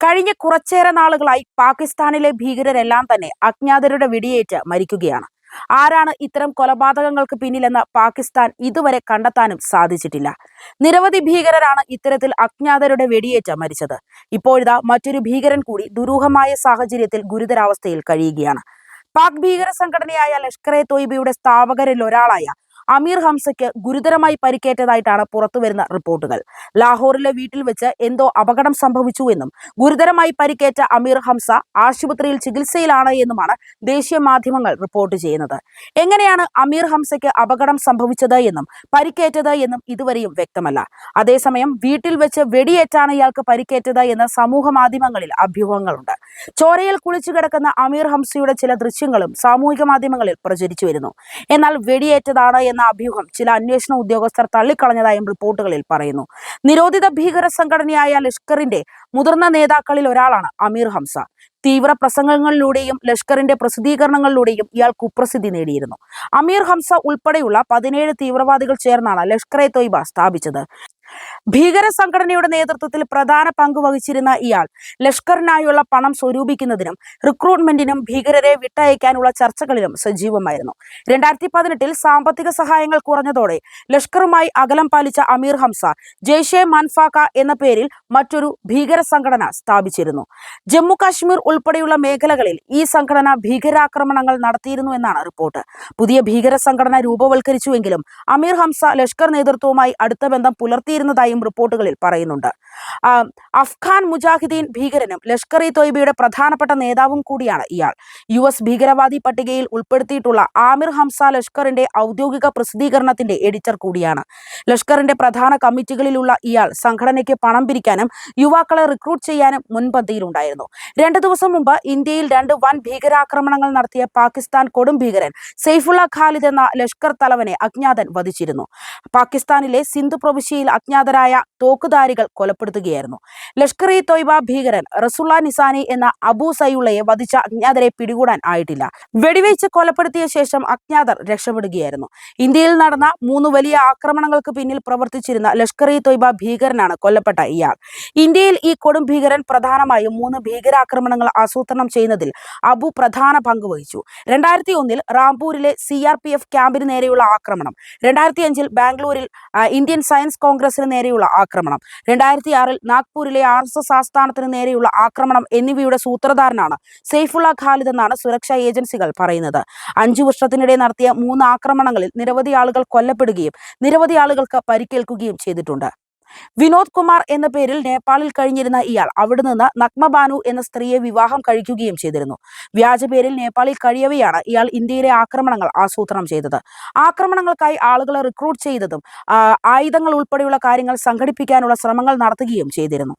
കഴിഞ്ഞ കുറച്ചേറെ നാളുകളായി പാകിസ്ഥാനിലെ ഭീകരരെല്ലാം തന്നെ അജ്ഞാതരുടെ വെടിയേറ്റ് മരിക്കുകയാണ്. ആരാണ് ഇത്തരം കൊലപാതകങ്ങൾക്ക് പിന്നിലെന്ന് പാകിസ്ഥാൻ ഇതുവരെ കണ്ടെത്താനും സാധിച്ചിട്ടില്ല. നിരവധി ഭീകരരാണ് ഇത്തരത്തിൽ അജ്ഞാതരുടെ വെടിയേറ്റ് മരിച്ചത്. ഇപ്പോഴിതാ മറ്റൊരു ഭീകരൻ കൂടി ദുരൂഹമായ സാഹചര്യത്തിൽ ഗുരുതരാവസ്ഥയിൽ കഴിയുകയാണ്. പാക് ഭീകര സംഘടനയായ ലഷ്കർ എ തോയ്ബയുടെ സ്ഥാപകരിൽ ഒരാളായ അമീർ ഹംസയ്ക്ക് ഗുരുതരമായി പരിക്കേറ്റതായിട്ടാണ് പുറത്തുവരുന്ന റിപ്പോർട്ടുകൾ. ലാഹോറിലെ വീട്ടിൽ വെച്ച് എന്തോ അപകടം സംഭവിച്ചു എന്നും ഗുരുതരമായി പരിക്കേറ്റ അമീർ ഹംസ ആശുപത്രിയിൽ ചികിത്സയിലാണ് എന്നുമാണ് ദേശീയ മാധ്യമങ്ങൾ റിപ്പോർട്ട് ചെയ്യുന്നത്. എങ്ങനെയാണ് അമീർ ഹംസയ്ക്ക് അപകടം സംഭവിച്ചത് എന്നും പരിക്കേറ്റത് എന്നും ഇതുവരെയും വ്യക്തമല്ല. അതേസമയം വീട്ടിൽ വെച്ച് വെടിയേറ്റാണ് ഇയാൾക്ക് പരിക്കേറ്റത് എന്ന് സമൂഹ മാധ്യമങ്ങളിൽ അഭ്യൂഹങ്ങളുണ്ട്. ചോരയിൽ കുളിച്ചു കിടക്കുന്ന അമീർ ഹംസയുടെ ചില ദൃശ്യങ്ങളും സാമൂഹിക മാധ്യമങ്ങളിൽ പ്രചരിച്ചു വരുന്നു. എന്നാൽ വെടിയേറ്റതാണ് എന്ന അഭ്യൂഹം ചില അന്വേഷണ ഉദ്യോഗസ്ഥർ തള്ളിക്കളഞ്ഞതായും റിപ്പോർട്ടുകളിൽ പറയുന്നു. നിരോധിത ഭീകര സംഘടനയായ ലഷ്കറിന്റെ മുതിർന്ന നേതാക്കളിൽ ഒരാളാണ് അമീർ ഹംസ. തീവ്ര പ്രസംഗങ്ങളിലൂടെയും ലഷ്കറിന്റെ പ്രസിദ്ധീകരണങ്ങളിലൂടെയും ഇയാൾ കുപ്രസിദ്ധി നേടിയിരുന്നു. അമീർ ഹംസ ഉൾപ്പെടെയുള്ള പതിനേഴ് തീവ്രവാദികൾ ചേർന്നാണ് ലഷ്കർ എ തൊയ്ബ സ്ഥാപിച്ചത്. ഭീകര സംഘടനയുടെ നേതൃത്വത്തിൽ പ്രധാന പങ്ക് വഹിച്ചിരുന്ന ഇയാൾ ലഷ്കറിനായുള്ള പണം സ്വരൂപിക്കുന്നതിനും റിക്രൂട്ട്മെന്റിനും ഭീകരരെ വിട്ടയക്കാനുള്ള ചർച്ചകളിലും സജീവമായിരുന്നു. രണ്ടായിരത്തി പതിനെട്ടിൽ സാമ്പത്തിക സഹായങ്ങൾ കുറഞ്ഞതോടെ ലഷ്കറുമായി അകലം പാലിച്ച അമീർ ഹംസ ജെയ്ഷെ മൻഫാക്ക എന്ന പേരിൽ മറ്റൊരു ഭീകര സംഘടന സ്ഥാപിച്ചിരുന്നു. ജമ്മു കാശ്മീർ ഉൾപ്പെടെയുള്ള മേഖലകളിൽ ഈ സംഘടന ഭീകരാക്രമണങ്ങൾ നടത്തിയിരുന്നു എന്നാണ് റിപ്പോർട്ട്. പുതിയ ഭീകര സംഘടന രൂപവൽക്കരിച്ചുവെങ്കിലും അമീർ ഹംസ ലഷ്കർ നേതൃത്വവുമായി അടുത്ത ബന്ധം പുലർത്തിയിരുന്നതായും റിപ്പോർട്ടുകളിൽ പറയുന്നുണ്ട്. അഫ്ഗാൻ മുജാഹിദീൻ ഭീകരനും ലഷ്കർ ഇ തോയ്ബയുടെ പ്രധാനപ്പെട്ട നേതാവും കൂടിയാണ് ഇയാൾ. യു എസ് ഭീകരവാദി പട്ടികയിൽ ഉൾപ്പെടുത്തിയിട്ടുള്ള ആമിർ ഹംസ ലഷ്കറിന്റെ ഔദ്യോഗിക പ്രസിദ്ധീകരണത്തിന്റെ എഡിറ്റർ കൂടിയാണ്. ലഷ്കറിന്റെ പ്രധാന കമ്മിറ്റികളിലുള്ള ഇയാൾ സംഘടനയ്ക്ക് പണം പിരിക്കാനും യുവാക്കളെ റിക്രൂട്ട് ചെയ്യാനും മുൻപന്തിയിലുണ്ടായിരുന്നു. രണ്ടു ദിവസം മുമ്പ് ഇന്ത്യയിൽ രണ്ട് വൻ ഭീകരാക്രമണങ്ങൾ നടത്തിയ പാകിസ്ഥാൻ കൊടും ഭീകരൻ സെയ്ഫുള്ള ഖാലിദ് എന്ന ലഷ്കർ തലവനെ അജ്ഞാതൻ വധിച്ചിരുന്നു. പാകിസ്ഥാനിലെ സിന്ധു പ്രവിശ്യയിൽ അജ്ഞാതരായ തോക്കുധാരികൾ കൊലപ്പെടുത്തുകയായിരുന്നു. ലഷ്കർ ഇ തൊയ്ബ ഭീകരൻ റസുള്ള നിസാനി എന്ന അബു സയുള്ളയെ വധിച്ച അജ്ഞാതരെ പിടികൂടാൻ ആയിട്ടില്ല. വെടിവെച്ച് കൊലപ്പെടുത്തിയ ശേഷം അജ്ഞാതർ രക്ഷപ്പെടുകയായിരുന്നു. ഇന്ത്യയിൽ നടന്ന മൂന്ന് വലിയ ആക്രമണങ്ങൾക്ക് പിന്നിൽ പ്രവർത്തിച്ചിരുന്ന ലഷ്കർ ഇ തൊയ്ബ ഭീകരനാണ് കൊല്ലപ്പെട്ട ഇയാൾ. ഇന്ത്യയിൽ ഈ കൊടും ഭീകരൻ പ്രധാനമായും മൂന്ന് ഭീകരാക്രമണങ്ങൾ ആസൂത്രണം ചെയ്യുന്നതിൽ അബു പ്രധാന പങ്ക് വഹിച്ചു. രണ്ടായിരത്തി ഒന്നിൽ റാംപൂരിലെ സി ആർ പി എഫ് ക്യാമ്പിന് നേരെയുള്ള ആക്രമണം. രണ്ടായിരത്തി അഞ്ചിൽ ബാംഗ്ലൂരിൽ ഇന്ത്യൻ സയൻസ് കോൺഗ്രസിന് നേരെയുള്ള ആക്രമണം. രണ്ടായിരത്തി ആറിൽ നാഗ്പൂരിലെ ആർ എസ് എസ് ആസ്ഥാനത്തിന് നേരെയുള്ള ആക്രമണം എന്നിവയുടെ സൂത്രധാരനാണ് സെയ്ഫുള്ള ഖാലിദ് എന്നാണ് സുരക്ഷാ ഏജൻസികൾ പറയുന്നത്. അഞ്ചു വർഷത്തിനിടെ നടത്തിയ മൂന്ന് ആക്രമണങ്ങളിൽ നിരവധി ആളുകൾ കൊല്ലപ്പെടുകയും നിരവധി ആളുകൾക്ക് പരിക്കേൽക്കുകയും ചെയ്തിട്ടുണ്ട്. വിനോദ് കുമാർ എന്ന പേരിൽ നേപ്പാളിൽ കഴിഞ്ഞിരുന്ന ഇയാൾ അവിടെ നിന്ന് നഗ്മബാനു എന്ന സ്ത്രീയെ വിവാഹം കഴിക്കുകയും ചെയ്തിരുന്നു. വ്യാജ പേരിൽ നേപ്പാളിൽ കഴിയവെയാണ് ഇയാൾ ഇന്ത്യയിലെ ആക്രമണങ്ങൾ ആസൂത്രണം ചെയ്തത്. ആക്രമണങ്ങൾക്കായി ആളുകളെ റിക്രൂട്ട് ചെയ്തതും ആയുധങ്ങൾ ഉൾപ്പെടെയുള്ള കാര്യങ്ങൾ സംഘടിപ്പിക്കാനുള്ള ശ്രമങ്ങൾ നടത്തുകയും ചെയ്തിരുന്നു.